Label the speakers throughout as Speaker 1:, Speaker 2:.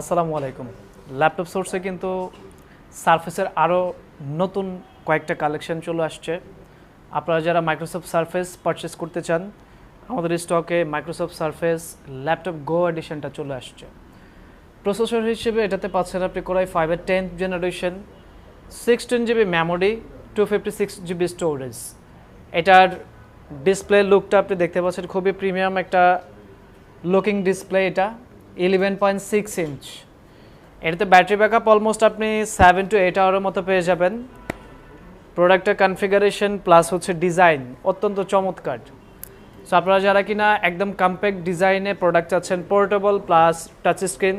Speaker 1: আসসালামু আলাইকুম। ল্যাপটপ সোর্সে কিন্তু সারফেসের আরও নতুন কয়েকটা কালেকশন চলে আসছে। আপনারা যারা মাইক্রোসফট সারফেস পারচেস করতে চান, আমাদের স্টকে মাইক্রোসফট সারফেস ল্যাপটপ গো এডিশনটা চলে আসছে। প্রসেসর হিসেবে এটাতে পাচ্ছেন আপনি কোরাই ফাইভের tenth generation sixteen GB memory two fifty six GB storage এটার ডিসপ্লে লুকটা আপনি দেখতে পাচ্ছেন, খুবই প্রিমিয়াম একটা লুকিং ডিসপ্লে এটা। ইলেভেন পয়েন্ট সিক্স ইঞ্চ এটাতে ব্যাটারি ব্যাকআপ অলমোস্ট আপনি সেভেন টু এইট আওয়ারের মতো পেয়ে যাবেন। প্রোডাক্টের কনফিগারেশন প্লাস হচ্ছে ডিজাইন অত্যন্ত চমৎকার। সো আপনারা যারা কিনা একদম কম্প্যাক্ট ডিজাইনে প্রোডাক্ট চাচ্ছেন portable plus touch screen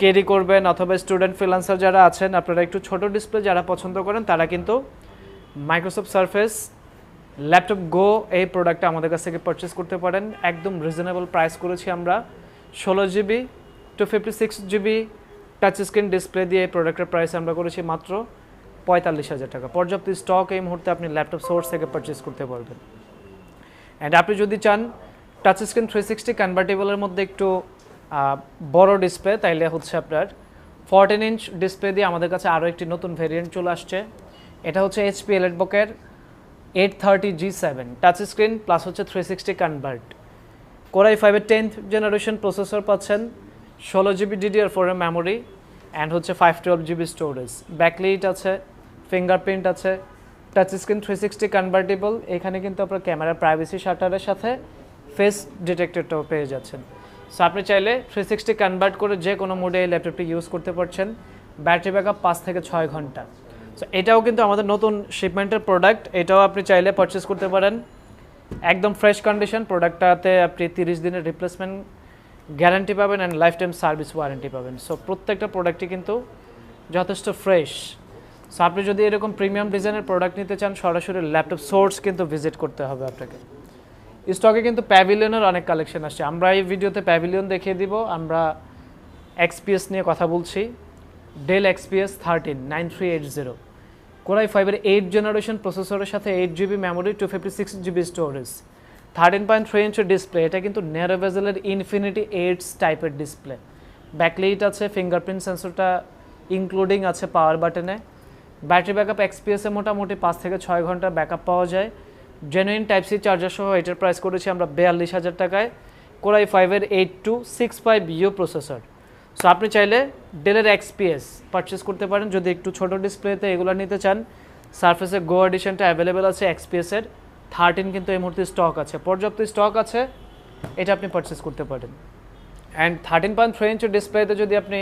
Speaker 1: carry করবেন অথবা স্টুডেন্ট ফ্রিলান্সার যারা আছেন, আপনারা একটু ছোট ডিসপ্লে যারা পছন্দ করেন, তারা কিন্তু মাইক্রোসফট সারফেস ল্যাপটপ গো এই প্রোডাক্টটা আমাদের কাছ থেকে পারচেস করতে পারেন। একদম রিজনেবল প্রাইস করেছি আমরা। ষোলো GB two fifty six GB touch screen display দিয়ে এই প্রোডাক্টের প্রাইস আমরা করেছি মাত্র পঁয়তাল্লিশ হাজার টাকা। পর্যাপ্ত স্টক এই মুহূর্তে আপনি ল্যাপটপ সোর্স থেকে পারচেস করতে পারবেন। অ্যান্ড আপনি যদি চান টাচ স্ক্রিন থ্রি সিক্সটি কনভার্টেবলের মধ্যে একটু বড় ডিসপ্লে তাইলে হচ্ছে আপনার ফোরটিন ইঞ্চ ডিসপ্লে দিয়ে আমাদের কাছে আরও একটি নতুন ভেরিয়েন্ট চলে আসছে। এটা হচ্ছে HP এলেটবকের eight thirty G seven touch screen plus হচ্ছে three sixty convert core i ফাইভের টেন্থ জেনারেশন প্রসেসর পাচ্ছেন, ষোলো জিবি ডিডিআর ফোরের মেমোরি অ্যান্ড হচ্ছে five twelve GB storage backlit আছে ফিঙ্গারপ্রিন্ট আছে touch screen three sixty convertible এখানে কিন্তু আপনার ক্যামেরা প্রাইভেসি শাটারের সাথে ফেস ডিটেক্টরটাও পেয়ে যাচ্ছেন। সো আপনি চাইলে থ্রি সিক্সটি কনভার্ট করে যে কোনো মোডে এই ল্যাপটপটি ইউজ করতে পারছেন। ব্যাটারি ব্যাকআপ পাঁচ থেকে ছয় ঘণ্টা। সো এটাও কিন্তু আমাদের নতুন শিপমেন্টের প্রোডাক্ট এটাও আপনি চাইলে পারচেস করতে পারেন। একদম ফ্রেশ কন্ডিশন প্রোডাক্টটাতে আপনি তিরিশ দিনের রিপ্লেসমেন্ট গ্যারান্টি পাবেন and life time service warranty পাবেন। সো প্রত্যেকটা প্রোডাক্টই কিন্তু যথেষ্ট ফ্রেশ সো আপনি যদি এরকম প্রিমিয়াম ডিজাইনের প্রোডাক্ট নিতে চান, সরাসরি ল্যাপটপ সোর্স কিন্তু ভিজিট করতে হবে আপনাকে। স্টকে কিন্তু প্যাভিলিয়নের অনেক কালেকশন আসছে। আমরা এই ভিডিওতে প্যাভিলিয়ন দেখিয়ে দিব। আমরা এক্সপিএস নিয়ে কথা বলছি। Dell XPS thirteen nine three eight zero core i ফাইভের এইট জেনারেশন প্রসেসরের সাথে eight GB memory two fifty six GB storage thirteen point three ইঞ্চের display এটা কিন্তু ন্যারো ভেজেলের ইনফিনিটি এইটস টাইপের ডিসপ্লে ব্যাকলাইট আছে ফিঙ্গারপ্রিন্ট সেন্সরটা ইনক্লুডিং আছে পাওয়ার বাটনে ব্যাটারি ব্যাকআপ এক্সপিএসে মোটামুটি পাঁচ থেকে ছয় ঘণ্টা ব্যাকআপ পাওয়া যায়। জেনুইন টাইপ সি চার্জার সহ এটার প্রাইস করেছি আমরা বিয়াল্লিশ হাজার টাকায়। কোরাই ফাইভের eight two six five U processor so আপনি চাইলে ডেলের এক্সপিএস পারচেস করতে পারেন। যদি একটু ছোট ডিসপ্লেতে এগুলো নিতে চান সারফেসের গো এডিশনটা অ্যাভেলেবেল আছে এক্সপিএসের থার্টিন কিন্তু এই মুহূর্তে স্টক আছে। পর্যাপ্ত স্টক আছে, এটা আপনি পারচেস করতে পারেন। অ্যান্ড থার্টিন পয়েন্ট থ্রি ইঞ্চের ডিসপ্লেতে যদি আপনি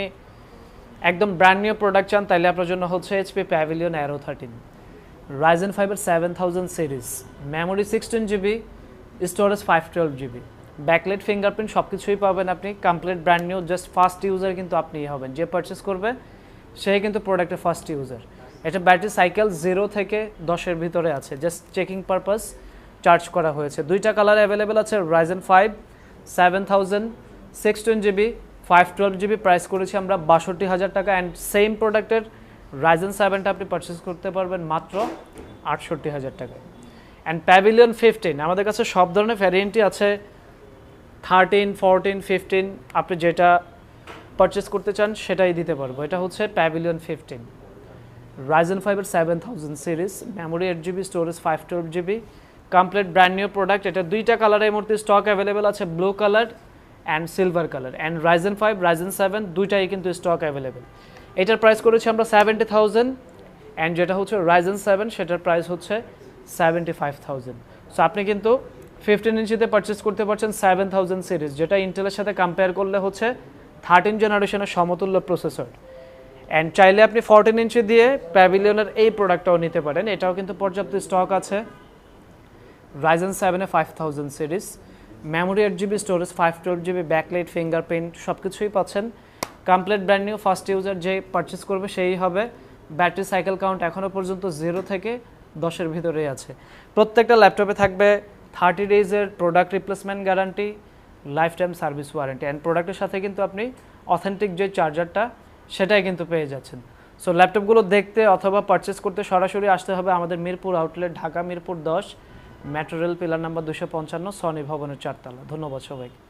Speaker 1: একদম ব্র্যান্ড নিউ প্রোডাক্ট চান তাহলে আপনার জন্য হচ্ছে HP Pavilion Aero thirteen Ryzen ফাইভের seven thousand series memory sixteen GB storage five twelve GB backlit, fingerprint সব কিছুই পাবেন আপনি। Complete brand new just first user কিন্তু আপনি হবেন। যে পারচেস করবে সেই কিন্তু প্রোডাক্টের ফার্স্ট ইউজার এটা ব্যাটারি সাইকেল জিরো থেকে দশের ভিতরে আছে। জাস্ট চেকিং পারপাস চার্জ করা হয়েছে। দুইটা কালার অ্যাভেলেবেল আছে Ryzen five seven thousand six sixteen GB five twelve GB price করেছি আমরা বাষট্টি হাজার টাকা। অ্যান্ড সেম প্রোডাক্টের রাইজেন সেভেনটা আপনি পারচেস করতে পারবেন মাত্র আটষট্টি হাজার টাকায়। অ্যান্ড প্যাভিলিয়ন ফিফটিন আমাদের কাছে সব ধরনের ভ্যারিয়েন্টই আছে। থার্টিন ফোরটিন ফিফটিন আপনি যেটা পারচেস করতে চান, সেটাই দিতে পারব। এটা হচ্ছে প্যাভিলিয়ন ফিফটিন রাইজেন ফাইভের seven thousand series memory eight GB storage five twelve GB complete brand new product এটা দুইটা কালারের মধ্যে স্টক অ্যাভেলেবেল আছে blue colour and silver colour and Ryzen five Ryzen seven দুইটাই কিন্তু স্টক অ্যাভেলেবেল এটার price করেছি আমরা সেভেন্টি থাউজেন্ড অ্যান্ড যেটা হচ্ছে রাইজেন সেভেন সেটার প্রাইস হচ্ছে সেভেন্টি ফাইভ থাউজেন্ড সো আপনি কিন্তু ফিফটিন ইঞ্চিতে পারচেস করতে পারছেন সেভেন থাউজেন্ড সিরিজ যেটা ইন্টেলের সাথে কম্পেয়ার করলে হচ্ছে থার্টিন জেনারেশনের সমতুল্য প্রসেসর অ্যান্ড চাইলে আপনি ফোরটিন ইঞ্চি দিয়ে প্যাভিলিয়নের এই প্রোডাক্টটাও নিতে পারেন। এটাও কিন্তু পর্যাপ্ত স্টক আছে। রাইজেন সেভেনে five thousand series memory eight GB storage five twelve GB backlight fingerprint সব কিছুই পাচ্ছেন। Complete brand new first user যে পারচেস করবে সেই হবে। ব্যাটারি সাইকেল কাউন্ট এখনও পর্যন্ত জিরো থেকে দশের ভিতরেই আছে। প্রত্যেকটা ল্যাপটপে থাকবে thirty ডেজের product replacement guarantee life time service warranty and প্রোডাক্টের সাথে কিন্তু আপনি অথেন্টিক যে চার্জারটা সেটাই কিন্তু পেয়ে যাচ্ছেন। সো ল্যাপটপগুলো দেখতে অথবা পারচেস করতে সরাসরি আসতে হবে আমাদের মিরপুর আউটলেট ঢাকা মিরপুর দশ মেট্রো রেল পিলার নাম্বার দুশো পঞ্চান্ন সনি ভবনের চারতলা। ধন্যবাদ সবাইকে।